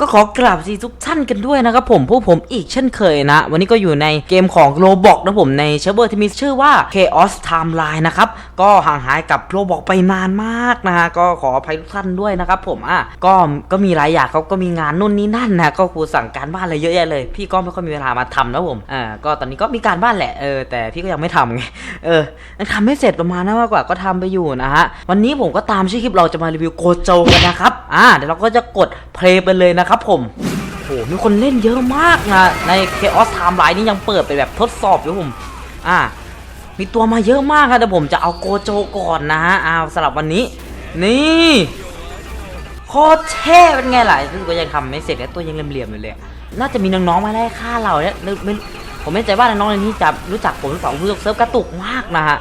ก็ขอกราบสีทุกท่านกันด้วยนะครับผมพวกผมอีกเช่นเคยนะ วันนี้ก็อยู่ในเกมของโ o บอกนะผมในเชเบอร์ที่มีชื่อว่า Chaos Timeline นะครับ ก็ห่างหายกับโ o บอกไปนานมากนะฮะ ก็ขออภัยทุกท่านด้วยนะครับผมอะก็ก็มีหลายอย่างเขาก็มีงานนู่นนี่นั่นนะก็ครูสั่งการบ้านอะไรเยอะแยะเลย พี่ก็ไม่ค่อยมีเวลามาทำนะผมอ่าก็ตอนนี้ก็มีการบ้านแหละเออแต่พี่ก็ยังไม่ทำไงเออยังทำไม่เสร็จประมาณนั้นมากกว่าก็ทำไปอยู่นะฮะวันนี้ผมก็ตามชื่อคลิปเราจะมารีวิวโกโจกันนะครับอ่าเดี๋ยวเราก็จะกดเพลย์ไปเลยนะครับผมโอ้โหมีคนเล่นเยอะมากนะ ใน Chaos Timeline นี่ยังเปิดไปแบบทดสอบอยู่ผม อ่า มีตัวมาเยอะมากครับแต่ผมจะเอาโกโจก่อนนะฮะอ้าวสำหรับวันนี้ นี่โคตรเท่เป็นไงล่ะรู้สึกว่ายังทำไม่เสร็จแล้วตัวยังเหลี่ยมๆอยู่เลย น่าจะมีน้องๆมาไล่ฆ่าเราเนี่ยไม่ผมไม่ใจว่าน้องๆในนี้จะรู้จักผมหรือเปล่ารู้จักเซิร์ฟกระตุกมากนะฮะ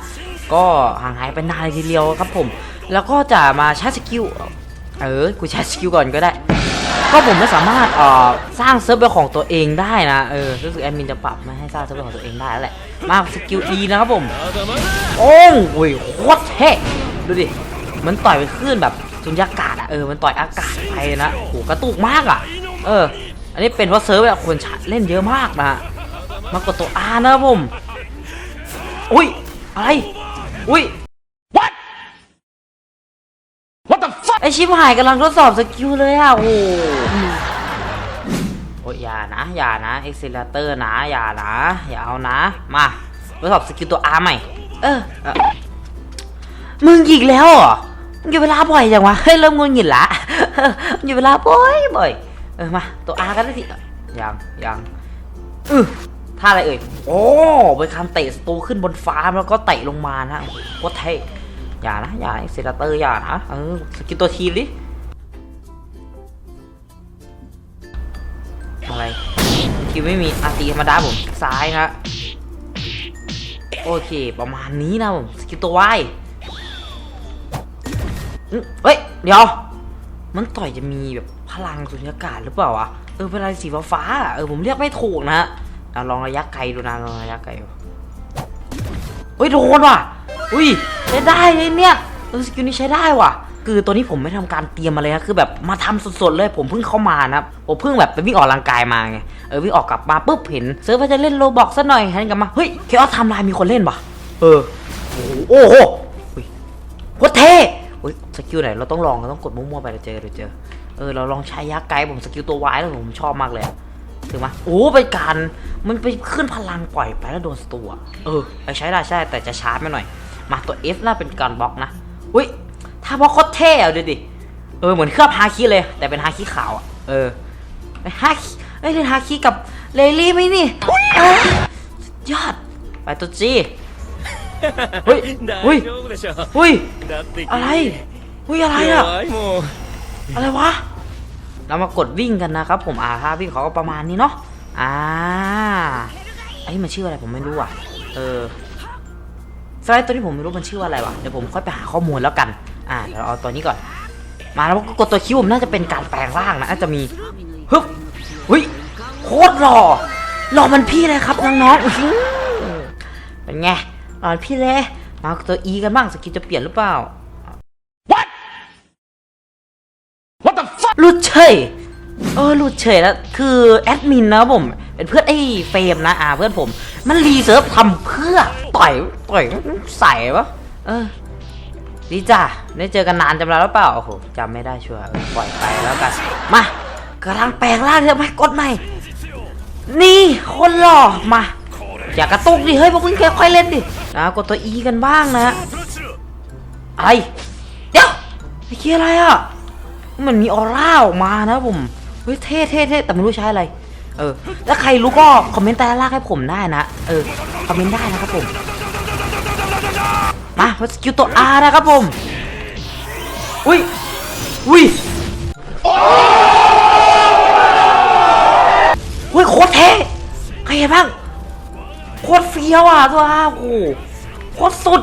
ก็ห่างหายไปนานเลยทีเดียวครับผม แล้วก็จะมาใช้สกิล เออ กูใช้สกิลก่อนก็ได้ ก็ผมไม่สามารถเอ่อสร้างเซิร์ฟเป็นของตัวเองได้นะเออรู้สึกแอดมินจะปรับไม่ให้สร้างเซิร์ฟเป็นของตัวเองได้แล้วแหละมาสกิลดีนะครับผมโอ้งโอ้ยโคตรเท่ดูดิมันต่อยไปขึ้นแบบสุญญากาศอะเออมันต่อยอากาศไปนะโหกระตุกมากอะ เออ อันนี้เป็นเพราะเซิร์ฟแบบคนเล่นเยอะมากนะมากดตัว R นะครับผมอุ้ยอะไรอุ้ย What the fuck ไอ ชิบหายกำลังทดสอบสกิลเลยอะโอ้โหโอ้ยอย่านะ อย่านะเอ็กซิเลเตอร์นะ อย่านะ อย่าเอานะ มาทดสอบสกิลตัว R ใหม่เออเออ มึงอีกแล้วเหรอมึงอยู่เวลาบ่อยจังวะ เฮ้ยเริ่มงงหงิดละมึงอยู่เวลาบ่อยบ่อย เออมาตัว R กันได้ทียังยังอือท่าอะไรเอ่ย โอ้เป็นการเตะสตูขึ้นบนฟ้าแล้วก็เตะลงมานะโคตรเท่ อย่านะอย่าเอ็กซิเลเตอร์อย่านะเออสกิลตัวทีมดิอะไรคิวไม่มีอาตีธรรมดาผมซ้ายนะโอเค ประมาณนี้นะผมสกิลตัววายเฮ้ย เดี๋ยว มันต่อยจะมีแบบพลังสุญญากาศหรือเปล่าวะเออเป็นอะไรสีฟ้าๆอะเออผมเรียกไม่ถูกนะฮะลองระยะไกลดูนะลองระยะไกลเฮ้ยโดนว่ะอุ้ย ช้ได้เลยเนี่ยเออสกิลนี้ใช้ได้ว่ะ คือตัวนี้ผมไม่ทำการเตรียมมาเลยนะคือแบบมาทำสดๆเลย ผมเพิ่งเข้ามานะผมเพิ่งแบบไปวิ่งออกกำลังกายมาไง เออวิ่งออกกลับมาปุ๊บเห็นเซิร์ฟว่าจะเล่นโลบอกซะหน่อยหันกลับมา เฮ้ยเคออสทม์ไลน์มีคนเล่นป่ะ เออ โอ้โหโคตรเท่อุ้ยสกิลไหนเราต้องลองเราต้องกดมั่วๆไปเดี๋ยวเจอเดี๋ยวเจอ เออเราลองใช้ยักษ์ไกด์ผมสกิลตัววายแล้วผมชอบมากเลยถึงไหมโอ้เป็นการมันไปขึ้นพลังปล่อยไปแล้วโดนตัว เออไปใช้ได้ใช่แต่จะช้าไปหน่อย มาตัว F น่าเป็นการบล็อกนะอุ้ยถ้าบล็อกโคตรเท่อะดูดิเออเหมือนเคลือบฮาคิเลย แต่เป็นฮาคิขาวอะเออฮาคิไอ้คือฮาคิกับเลลี่ไหมนี่ยอดไปตัวจีเฮ้ยเฮ้ยเฮ้ยอะไรเฮ้ยอะไรอะอะไรวะเรามากดวิ่งกันนะครับผมอ่าถ้าวิ่งเขาก็ประมาณนี้เนาะอ่าไอ้มันชื่ออะไรผมไม่รู้อะ เออ สไลด์ตัวนี้ผมไม่รู้มันชื่อว่าอะไรวะเดี๋ยวผมค่อยไปหาข้อมูลแล้วกัน อ่าเดี๋ยวเราเอาตัวนี้ก่อน มาแล้วก็กดตัวคิวผมน่าจะเป็นการแปลงร่างนะน่าจะมีฮึบหุยโคตรหล่อหล่อมันพี่เลยครับน้องๆอื้อหือเป็นไงหล่อมันพี่เลยมาตัวอีกันบ้างสกิลจะเปลี่ยนหรือเปล่า What What the fuck หลุดเฉยเออหลุดเฉยแล้วคือแอดมินนะครับผม เป็นเพื่อนไอ้เฟรมนะอ่าเพื่อนผม มันรีเซิร์ฟทำเพื่อต่อยต่อยใส่ปะเออดีจ้ะได้เจอกันนานจำได้แล้วเปล่าโอ้โหจำไม่ได้ชัวร์ปล่อยไปแล้วกันมากำลังแปลงร่างเถอไหมกดใหม่ นี่คนหล่อมา อย่ากระตุกดิเฮ้ยพวกมึงค่อยๆเล่นดินะกดตัวอีกันบ้างนะอะไรเดี๋ยวไอ้เคียอะไรอะมันมีออร่าออกมานะผมเฮ้ยเท่เท่เท่แต่ไม่รู้ใช้อะไร เออถ้าใครรู้ก็คอมเมนต์ใต้ล่างให้ผมได้นะ เออ คอมเมนต์ได้นะครับผม มาสกิลตัว R นะครับผม อุ้ย อุ้ยอุ้ยโคตรเท่ใครเห็นบ้าง โคตรเฟี้ยวอะตัว R โอ้โหโคตรสุด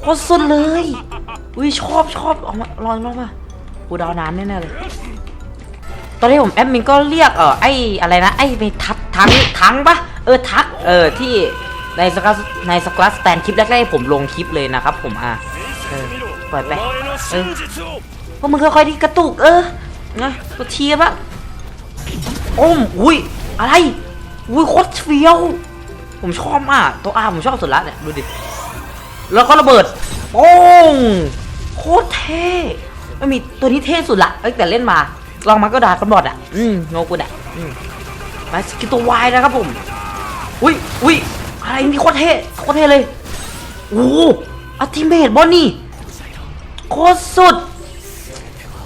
โคตรสุดเลย อุ้ยชอบชอบเอามาลองลองมากูดาวนานแน่ๆเลย ตอนที่ผมแอดมินก็เรียกเออไออะไรนะไอไม่ทักทังทังปะเออทักเออที่ในสกัสในสกัสแตนคลิปแรกๆผมลงคลิปเลยนะครับผมอะเออปล่อยไปเออพวกมึงค่อยๆดีกระตุกเออนะตัวเทียบอะโอ้มอุ้ยอะไรอุ้ยโคตรเฟี้ยว ผมชอบมากตัวอาผมชอบสุดละเนี่ยดูดิแล้วก็ระเบิดโอ้งโคตรเท่ไม่มีตัวนี้เท่สุดละตั้แต่เล่นมา ลองมาก็ด่ากันบอดอะ อืมโงกุดอะอืมมาสกิลตัววายนะครับผม อุ้ยอุ้ยอะไรนี่โคตรเท่โคตรเท่เลย โอ้อัลติเมทบอลนี่ โคตรสุด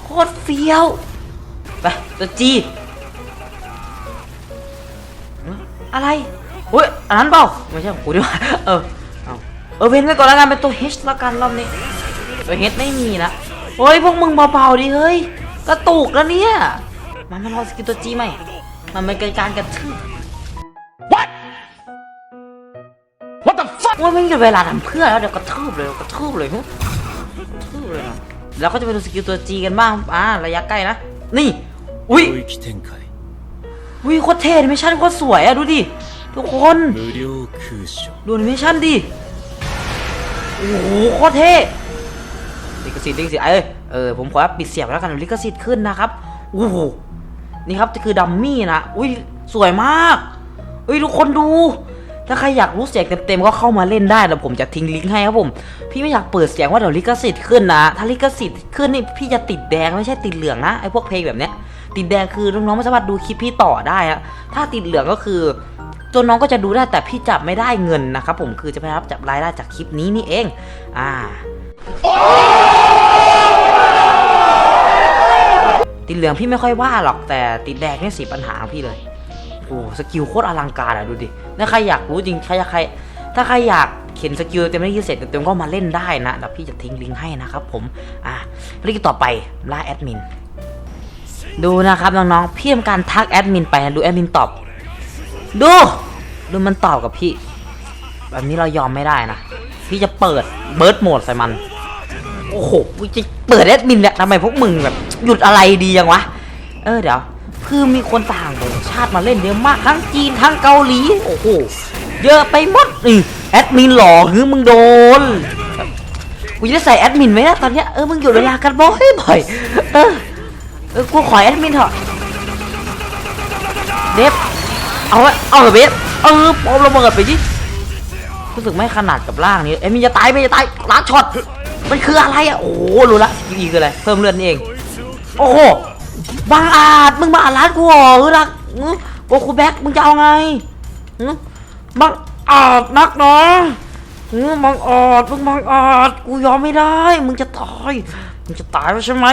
โคตรเฟี้ยว ไปตัวจี อะไรอุ้ยอันนั้นเปล่า ไม่ใช่ของกูดีกว่าเออเอาเออเว้นไว้ก่อนแล้วกันเป็นตัว H แล้วกันรอบนี้ ตัว H ไม่มีนะเฮ้ยพวกมึงเบาๆดิเฮ้ย กระตุกแล้วเนี่ย มันมันรอสกิลตัวจีไหม มันไม่เกินการกระทืบ What What the fuck ว่าไม่มีเวลาทำเพื่อแล้วเดี๋ยวกระทืบเลยกระทืบเลยกระทืบเลยนะแล้วก็จะไปดูสกิลตัวจีกันบ้างอ่าระยะใกล้นะ นี่ อุ้ยอุ้ยโคตรเท่ดิไม่ชั่นโคตรสวยอะดูดิทุกคนดูดิไม่ชั่นดิ โอ้โหโคตรเท่ดิกสิดิกสิไอ้เออผมขอปิดเสียงแล้วกันลิขสิทธิ์ขึ้นนะครับโอ้โหนี่ครับคือดัมมี่นะอุ้ยสวยมากเอ้ยทุกคนดู ถ้าใครอยากรู้เสียงเต็มๆก็เข้ามาเล่นได้แต่ผมจะทิ้งลิงก์ให้ครับผม พี่ไม่อยากเปิดเสียงว่าเดี๋ยวลิขสิทธิ์ขึ้นนะ ถ้าลิขสิทธิ์ขึ้นนี่พี่จะติดแดงไม่ใช่ติดเหลืองนะไอ้พวกเพลงแบบเนี้ย ติดแดงคือน้องๆไม่สามารถดูคลิปพี่ต่อได้อะถ้าติดเหลืองก็คือตัวน้องก็จะดูได้แต่พี่จับไม่ได้เงินนะครับผมคือจะไม่รับจับรายได้จากคลิปนี้นี่เอง อ่า ติด เหลืองพี่ไม่ค่อยว่าหรอกแต่ติดแดงนี่สิปัญหาของพี่เลย โอ้สกิลโคตรอลังการอะดูดิถ้าใครอยากรู้จริงใครอยากใคร ถ้าใครอยากเขียนสกิลเต็มได้ยี่เสร็จเต็มก็มาเล่นได้นะแล้วพี่จะทิ้งลิงก์ให้นะครับผมอ่าภารกิจต่อไปล่าแอดมินดูนะครับน้องๆพี่ทำการทักแอดมินไปนะดูแอดมินตอบ ดูดูมันตอบกับพี่ แบบนี้เรายอมไม่ได้นะ พี่จะเปิดเบิร์ดโหมดใส่มัน โอ้โหจะเปิดแอดมินเนี่ยทำไมพวกมึงแบบ หยุดอะไรดียังวะ เออเดี๋ยว คือมีคนต่างชาติมาเล่นเยอะมากทั้งจีนทั้งเกาหลี โอ้โห เยอะไปหมดนี่แอดมินหล่อคือมึงโดนกูจะใส่แอดมินไหมนะตอนเนี้ยเออมึงหยุดเวลากันบ่อยบ่อยเออเออกูขอแอดมินเถอะเดฟเอาไว้เอาเถอะเบฟเออปอมระเบิดไปดิรู้สึกไม่ขนาดกับร่างนี้เอ้ยมันจะตายไม่จะตายล้างช็อตมันคืออะไรอะโอ้โหรู้ละอีคืออะไรเพิ่มเลือดนี่เอง โอ้โหบางอาจมึงมาอาจร้านกูเหรอรักอื้อโกคูแบ็กมึงจะเอาไงบางอาจนักเนาะอื้อบางอาจมึงบางอาจกูยอมไม่ได้ มึงจะตายมึงจะตายใช่ไหม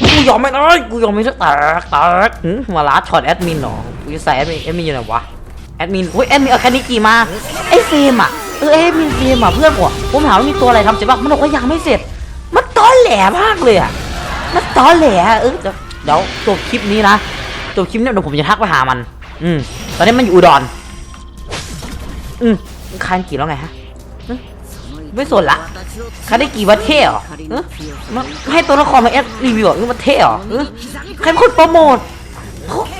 กูยอมไม่ได้กูยอมไม่ได้แตกแตกมาล้าช็อตแอดมินเหรอกูจะใส่แอดมินแอดมินอยู่ไหนวะแอดมินโอ้ยแอดมินเอาแค่นี้กี่มาไอ้เฟมอะเออไอ้เฟรมเฟมอะเพื่อนผมอะผมถามว่ามีตัวอะไรทำเสร็จบ้างมันบอกว่ายังไม่เสร็จ มันตอนแหลมากเลยอะ มันตอแหลเออเดี๋ยวเดี๋ยวจบคลิปนี้นะจบคลิปนี้เดี๋ยวผมจะทักไปหามัน อืม ตอนนี้มันอยู่อุดร อืมมันคานกี่แล้วไงฮะไม่สนละคานได้กี่วันเท่เหรออมให้ตัวละครมาแอดรีวิวเหรอมันเท่เหรออใครเป็นคนโปรโมท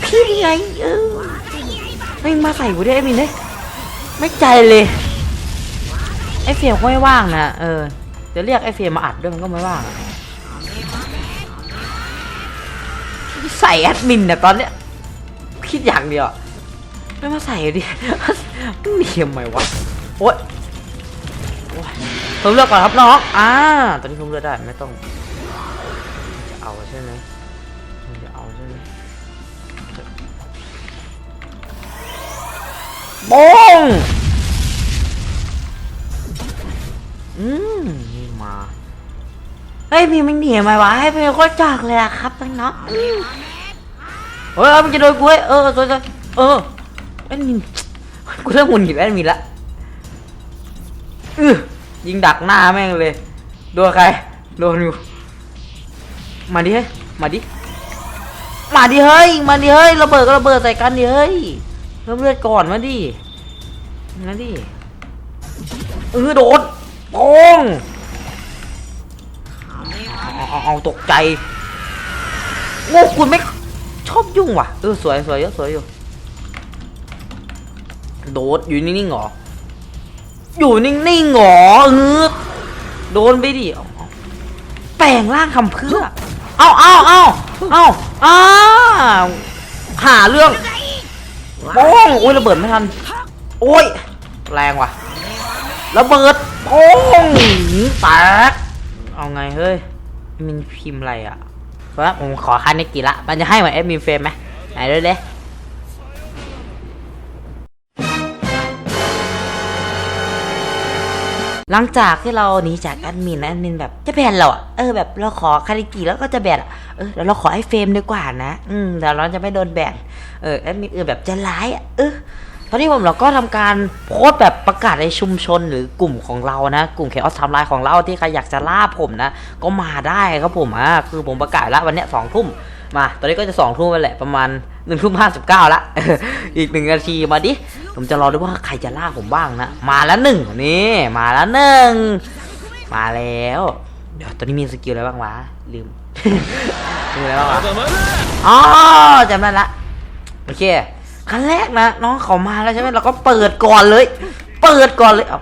พี่ไงเออไม่มาใส่กูได้ไอ้มินเลยไม่ใจเลยไอ้เฟรมก็ไม่ว่างนะเออจะเรียกไอ้เฟรมมาอัดด้วยมันก็ไม่ว่าง ใส่แอดมินเนี่ยตอนเนี้ยคิดอย่างเดียวไม่มาใส่ดิมันมีทำไมวะโอ๊ยโอ๊ยเพิ่มเลือกก่อนครับน้องอ่าตอนนี้เพิ่มเลือกได้ไม่ต้องจะเอาใช่ไหมจะเอาใช่ไหมบงอืมนี่ม เฮ้ยพี่มันหนีไหมวะให้เป็นคนจากเลยอะครับน้งๆอืมเฮ้ยมันจะโดนกูเว้ยเออเออเออเออแอดมินกูเริ่มหงุนหงิดแอดมินละอือยิงดักหน้าแม่งเลยโดนใครโดนอยู่มาดิเฮ้ยมาดิมาดิเฮ้ยมาดิเฮ้ยระเบิดก็ระเบิดใส่กันดิเฮ้ยเริ่มเลือดก่อนมาดิมาดิเออโดนโป้ง เอาเอาตกใจโง่คุณไม่ชอบยุ่งว่ะเออสวยสวยเยอะสวยอยู่โดดอยู่นิ่งๆหรออยู่นิ่งๆหรอเออโดนไปดิแปลงร่างทำเพื่อเอาเอาเอาเอาอ้าหาเรื่องโป้งโอ้ยระเบิดไม่ทันโอ้ยแรงว่ะระเบิดโป้งแตกเอาไงเฮ้ย มินพิมพ์อะไรอะเพราะว่าผมขอคันในกี่ละ มันจะให้เหมือนแอดมินเฟรมไหมไหนด้วยเด้หลังจากที่เราหนีจากแอดมินนะแอดมินแบบจะแบนเราอะ เออแบบเราขอคาริกิแล้วก็จะแบนอะ เออเดี๋ยวเราขอไอ้เฟรมดีกว่านะ อืมเดี๋ยวเราจะไม่โดนแบน เออแอดมินเออแบบจะร้ายอะ เออ ตอนนี้ผมเราก็ทำการโพสต์แบบประกาศในชุมชนหรือกลุ่มของเรานะ กลุ่มเคออสทม์ไลน์ของเราที่ใครอยากจะล่าผมนะ ก็มาได้ครับผมอะคือผมประกาศแล้ววันเนี้ยสองทุ่มมา ตอนนี้ก็จะสองทุ่มไปแหละประมาณหนึ่งทุ่มห้าสิบเก้าละอีกหนึ่งนาทีมาดิ ผมจะรอดูว่าใครจะล่าผมบ้างนะ มาแล้วหนึ่งนี่มาแล้วหนึ่งมาแล้ว เดี๋ยวตอนนี้มีสกิลอะไรบ้างวะลืมลืมอะไรบ้างวะอ๋อจำได้ละโอเค ขั้นแรกนะน้องเขามาแล้วใช่ไหมเราก็เปิดก่อนเลย เปิดก่อนเลยเอา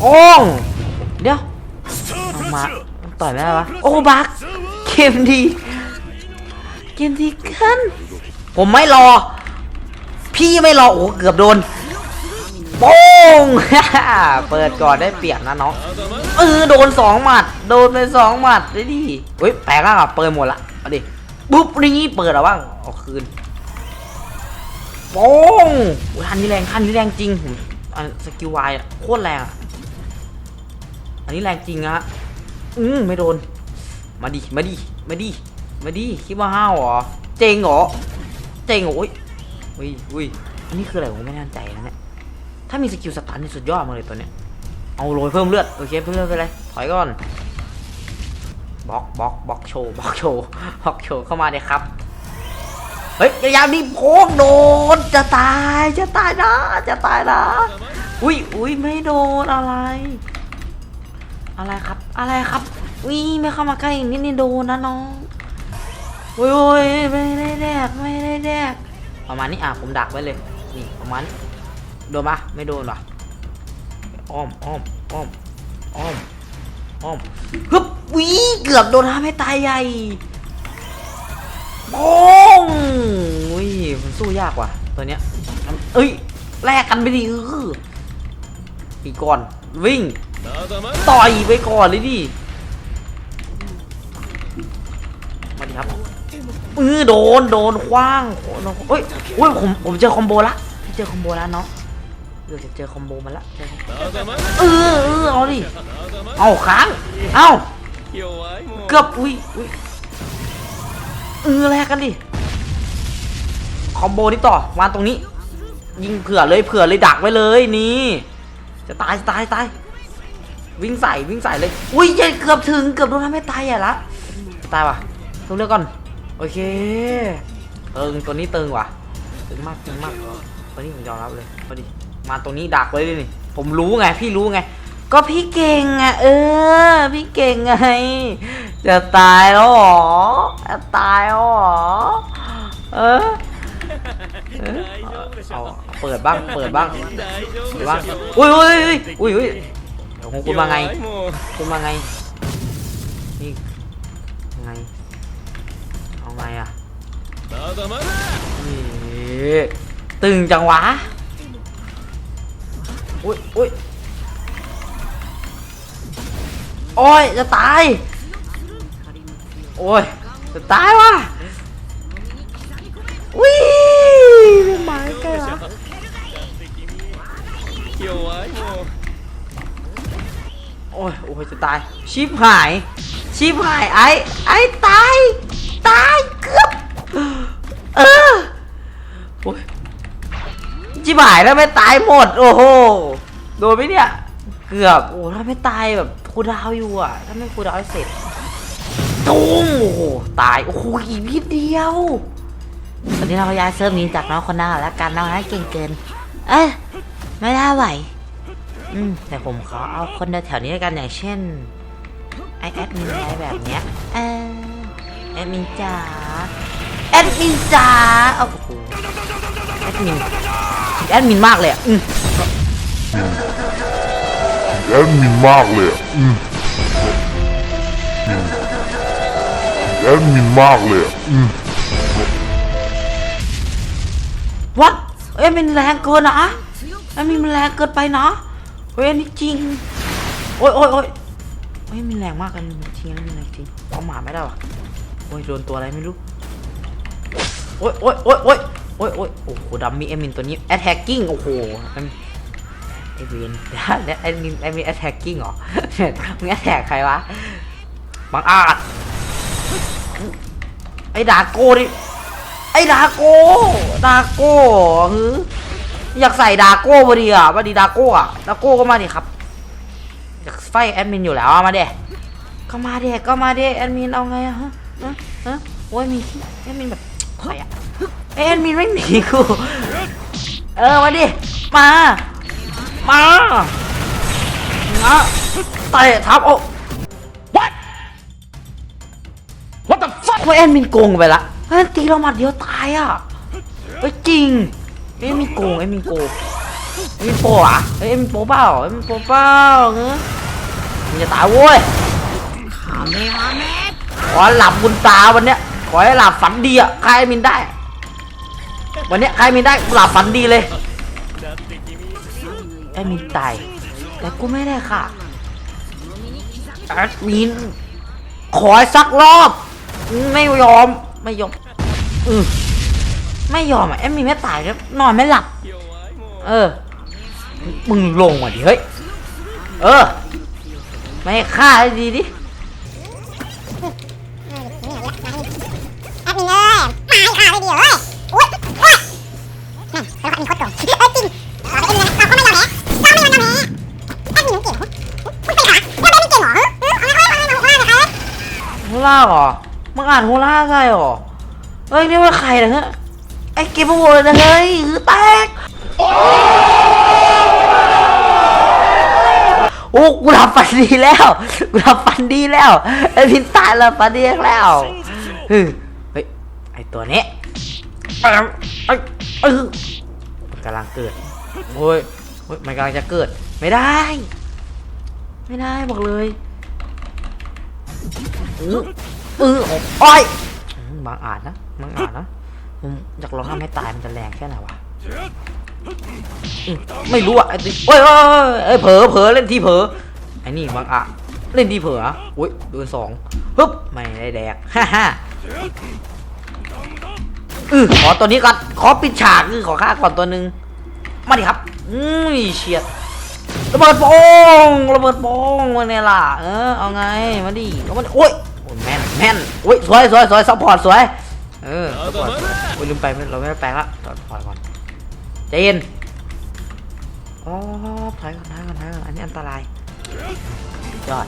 โอ้งเดี๋ยวมาต่อยไม่ได้วะโอ้บักเกมดีเกมดีกันผมไม่รอ พี่ไม่รอโอ้เกือบโดนโป้งเปิดก่อนได้เปรียบนะน้องเออโดนสองหมัด โดนไปสองหมัดได้ดิเฮ้ยแปลกอะเปิดหมดละเอาดิปุ๊บนี่เปิดแล้วบ้างเอาคืน โป้งอุ๊ยทันนี้แรงทันนี้แรงจริงผมอันสกิลวายอะโคตรแรงอะอันนี้แรงจริงอะอืมไม่โดน มาดิ มาดิ มาดิ มาดิ คิดว่าห้าวเหรอ เจงเหรอ เจงเหรออุ้ยอุ้ยอุ้ยอันนี้คืออะไรผมไม่แน่ใจนะเนี่ยถ้ามีสกิลสตันนี่สุดยอดมากเลยตัวเนี้ย เอาโรยเพิ่มเลือด โอเคเพิ่มเลือดไปเลย ถอยก่อนบล็อกบล็อกบล็อกโชว์บล็อกโชว์บล็อกโชว์เข้ามาเลยครับ เฮ้ยอย่าดิโพกโดนจะตายจะตายนะจะตายนะอุ้ยอุ้ยไม่โดนอะไร อะไรครับอะไรครับอุ้ยไม่เข้ามาใกล้อีกนิดนี่โดนนะน้องอุ้ยอุ้ยไม่ได้แดกไม่ได้แดกประมาณนี้อะผมดักไว้เลยนี่ประมาณนี้โดนปะไม่โดนหรออ้อมอ้อมอ้อมอ้อมอ้อมฮึบวิเกือบโดนทำให้ตายใหญ่โป้ อุ้ยมันสู้ยากว่ะ ตัวเนี้ยเอ้ยแลกกันไปดิเอออีกก่อนวิ่ง ต่อยไปก่อนเลยดิมาดิครับเออโดนโดนคว้างโดนเฮ้ยเฮ้ยผมผมเจอคอมโบละพี่เจอคอมโบแล้วเนาะเดี๋ยวจะเจอคอมโบมาละเออเออเออเอาดิเอาค้างเอาเกือบอุ้ยอุ้ยเออแลกกันดิ คอมโบนี้ต่อวางตรงนี้ ยิงเผื่อเลยเผื่อเลยดักไว้เลยนี่ จะตายจะตายตายวิ่งใส่วิ่งใส่เลย อุ้ยเกือบถึงเกือบโดนทำให้ตายอะละตายว่ะต้องเลือกก่อน โอเคเติงตัวนี้เติงว่ะตึงมากตึงมากตัวนี้ผมยอมรับเลยพอดีมาตรงนี้ดักไว้เลยนี่ผมรู้ไงพี่รู้ไง ก็พี่เก่งอะเออ พี่เก่งไง จะตายแล้วเหรอจะตายแล้วเหรอเออ เออเอาเปิดบ้างเปิดบ้างเปิดบ้างอุ้ยอุ้ยอุ้ยอุ้ยอุ้ยเดี๋ยวของคุณมาไงคุณมาไงนี่ยังไงเอาไงอะนี่ตึงจังวะอุ้ยอุ้ยโอ้ยจะตายโอ้ยจะตายว่ะอุ้ย เป็นหมาใกล้ละโอ้ยโอ้ยจะตาย ชิบหาย ชิบหายไอ้ไอ้ตาย ตายเกือบเออโอ้ยชิบหายแล้วไม่ตายหมด โอ้โห โดนไหมเนี่ย เกือบ โอ้ถ้าไม่ตายแบบคูดาวอยู่อะ ถ้าไม่คูดาวเสร็จตุ้มโอ้โห ตาย โอ้โหอีกนิดเดียว ตอนนี้เราย้ายเซิร์ฟนี้จากน้องคนหน้าแล้วกันน้องนั้นเก่งเกิน เอ้ยไม่ได้ไหว อืมแต่ผมขอเอาคนแถวนี้แล้วกันอย่างเช่นไอแอดมินอะไรแบบเนี้ยเออแอดมินจ๋าแอดมินจ๋าโอ้โหแอดมินแอดมินมากเลยอะอืมแอดมินมากเลยอะอืมแอดมินมากเลยอะอืม อ้ยมันแรงเกินนะไอ้มีมันแรงเกินไปนะเฮ้ยอันนี่จริง โอ้ยโอ้ยโอ้ยเฮ้ยมันแรงมากกันจริงอันนี้มันแรงจริงเอาหมาไม่ได้หรอโอ้ยโดนตัวอะไรไม่รู้ โอ้ยโอ้ยโอ้ยโอ้ยโอ้ยโอ้ยโอ้โหดัมมี่เอมินตัวนี้ attacking โอ้โหมันไอเวนเนี่ยไอมินไอมิน attacking เหรอมึง attack ใครวะบังอาจไอดาโก้ดิ ไอ้ดาโก้ดาโก้หือยากใส่ดาโก้พอดีอะมาดีดาโก้อะดาโก้ก็มาดิครับ อยากไฟแอดมินอยู่แล้วมาเด็ก็มาเด็ก็มาเด็แอดมินเอาไงอะฮะฮะฮะโอ้ยมีแอดมินแบบใครอะเอ้ยแอดมินไม่มีกูเออมาดิมา มามาเตะทับโอ้ What? What the fuck? ว่าแอดมินโกงไปละ เฮ้ยตีเราหมัดเดียวตายอะเฮ้ยจริงเอ้ยมีโกงเอ้ยมีโกงเอ้ยมีโปอะเอ้ยมีโปเปล่าเอ้ยมีโปเปล่าเฮ้ยมันจะตายโว้ยขอหลับบุญตาวันเนี้ยขอให้หลับฝันดีอะใครมินได้ วันเนี้ยใครมินได้หลับฝันดีเลยแอดมินตายแต่กูไม่ได้ค่ะแอดมินขอสักรอบ ไม่ยอม ไม่ยอมอือไม่ยอมอะแอมมีไม่ตายครับนอนไม่หลับ เออ มึงลงมาดิเฮ้ย เออ ไม่ฆ่าให้ดีดิแอดมินเอ้ยตาเลยเดียวเอ้ยโอ๊ยโอ๊ยนั่นเป็นคนโคตรออจริงเราไปเอ็นเลยเราก็ไม่ยอมแพ้เราไม่ยอมแพ้แอดมินเก่งไม่เป็นค่ะเราไม่เก่งเหรอ อ่าเหรอมึงอ่านโฮล่าใช่หรอเฮ้ยนี่ว่าใครนะฮะไอ้เกมโวยนะเฮ้ยคือแตกโอ้กูทำฟันดีแล้วกูทำฟันดีแล้วไอ้พินตายแล้วฟันดีแล้วเฮ้ยไอ้ตัวนี้ไอ้ไอ้ไอ้มันกำลังเกิดโอ้ยโอ้ยมันกำลังจะเกิด ไม่ได้ ไม่ได้บอกเลย อืออโอ้ยมบางอาจนะบางอาจนะผมอยากลองทำให้ตายมันจะแรงแค่ไหนวะไม่รู้อะไอ้ติโอ้ยเอ้ยเผลอเผลอเล่นที่เผลอไอ้นี่บางอาจเล่นที่เผลออุ้ยโดนสองปึ๊บไม่ได้แดกฮ่าฮ่าอือขอตัวนี้ก่อนขอปิดฉากคือขอฆ่าก่อนตัวหนึ่งมาดิครับอืมเฉียดระเบิดโป้งระเบิดโป้งมาเนี่ยล่ะเออเอาไงมาดิเอามาดิโอ้ยโอ้ยแม่น แม่นโอ้ยสวยสวยสวยซัพพอร์ตสวย เออซัพพอร์ตโอ้ยลืมไปไม่เราไม่ได้แปลงละถอดถอดก่อนใจเย็นอ๋อถอยก่อนถอยก่อนถอยก่อนอันนี้อันตรายยอด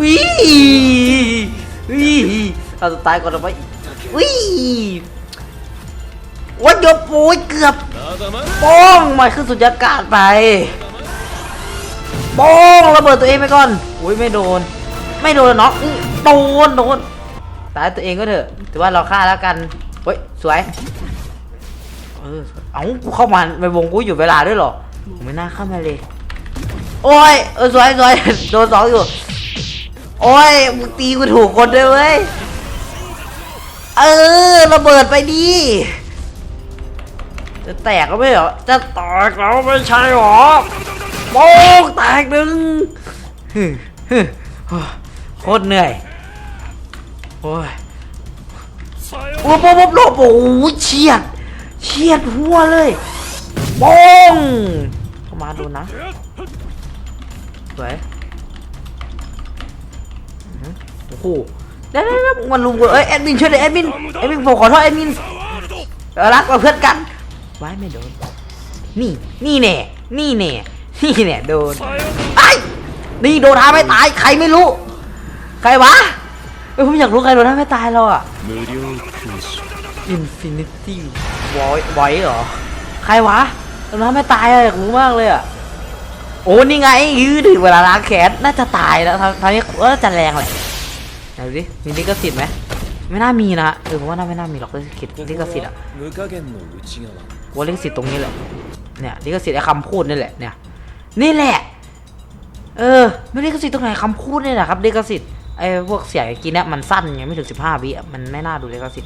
วิวิเอาตัวตายก่อนเอาไปวิวัดยบปูยเกือบโป้งมันขึ้นสุญญากาศไปโป้งระเบิดตัวเองไปก่อนอุ้ยไม่โดน ไม่โดนเนาะอือโดนโดนตายตัวเองก็เถอะถือว่าเราฆ่าแล้วกันเฮ้ยสวยเออเอ้ากูเข้ามาในวงกูอยู่เวลาด้วยหรอผมไม่น่าเข้ามาเลยโอ้ยเออสวยสวยโดนสองอยู่โอ้ยมึงตีกูถูกคนด้วยเว้ยเออระเบิดไปดิจะแตกก็ไม่เหรอจะแตกแล้วไม่ใช่หรอโป้งแตกหนึ่งฮึฮึ โคตรเหนื่อย โอ้ยโอ้โหโอ้โหโอ้โหโอ้โหเฉียดเฉียดหัวเลยโป้งเข้ามาดูนะสวยอื้อหือโอ้โหเดี๋ยวๆๆมันลุมกูเอ้ยแอดมินช่วยเลยแอดมินแอดมินผมขอโทษแอดมินรักเราเพื่อนกันไว้ไม่โดน นี่ นี่แน่ นี่แน่ นี่แน่โดนไอ้นี่โดนท้าไม่ตาย ใครไม่รู้ ใครวะเออผมอยากรู้ใครโดนหน้าไม่ตายเราอะ Infinity Void Void เหรอ ใครวะโดนหน้าไม่ตายอะอยากรู้มากเลยอะโอ้นี่ไงยืดเวลาล้างแขนน่าจะตายแล้วทำนี้เออจะแรงเลยไหนดิมีลิขสิทธิ์ไหมไม่น่ามีนะเออผมว่าน่าไม่น่ามีหรอกลิขสิทธิ์ลิขสิทธิ์อะว่าลิขสิทธิ์ตรงนี้แหละเนี่ยลิขสิทธิ์ไอ้คำพูดนี่แหละเนี่ยนี่แหละ เออ ไม่ลิขสิทธิ์ตรงไหนคำพูดนี่แหละครับลิขสิทธิ์ ไอ้พวกเสียงกินเนี่ยมันสั้นไงไม่ถึง15วิมันไม่น่าดูเลยก็สิ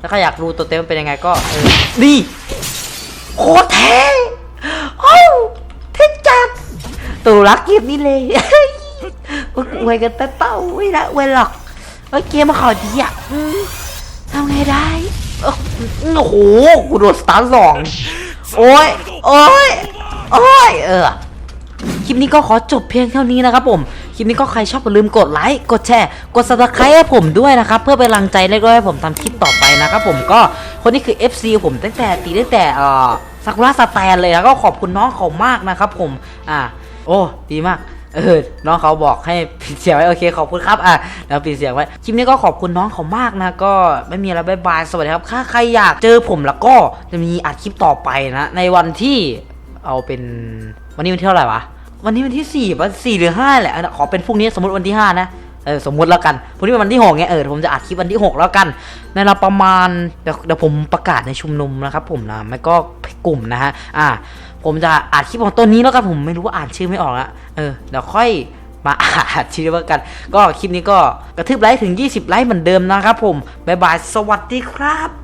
ถ้าใครอยากรู้ตัวเต็มมันเป็นยังไงก็เออนี่โคตรเท่โอ้าเท่จัดตัวรักเกมนี้เลยโอ้ยอวยกันเต้าไม่ละอวยหรอกเอ้ยเกมมาขอดีอะทำไงได้โอ้โหกูโดนสตาร์สองโอ้ยโอ้ยโอ้ยเออคลิปนี้ก็ขอจบเพียงเท่านี้นะครับผม คลิปนี้ก็ใครชอบอย่าลืมกดไลค์กดแชร์ กด subscribe ให้ผมด้วยนะครับ เพื่อเป็นกำลังใจเล็กๆให้ผมทำคลิปต่อไปนะครับผมก็คนนี้คือ FC ผมตั้งแต่ตีตั้งแต่เอ่อซากุระสแตนเลยแล้วก็ขอบคุณน้องเขามากนะครับผมอ่าโอ้ดีมากเออ น้องเขาบอกให้ปิดเสียงไว้โอเคขอบคุณครับอะแล้วปิดเสียงไว้คลิปนี้ก็ขอบคุณน้องเขามากนะ ก็ไม่มีอะไรบายบายสวัสดีครับถ้าใครอยากเจอผมแล้วก็จะมีอัดคลิปต่อไปนะ ในวันที่เอาเป็นวันนี้วันที่เท่าไหร่วะ วันนี้วันที่สี่วันสี่หรือห้าแหละขอเป็นพรุ่งนี้สมมติวันที่ห้านะเออสมมติแล้วกันพรุ่งนี้เป็นวันที่หกไงเออผมจะอัดคลิปวันที่หกแล้วกัน ในเวลาประมาณเดี๋ยวเดี๋ยวผมประกาศในชุมนุมนะครับผมนะไม่ก็กลุ่มนะฮะอ่า ผมจะอัดคลิปของตัวนี้แล้วกันผมไม่รู้ว่าอ่านชื่อไม่ออกละเออเดี๋ยวค่อยมาอัดชื่อแล้วกัน ก็คลิปนี้ก็กระทืบไลค์ถึง 20 ไลค์เหมือนเดิมนะครับผมบ๊ายบายสวัสดีครับ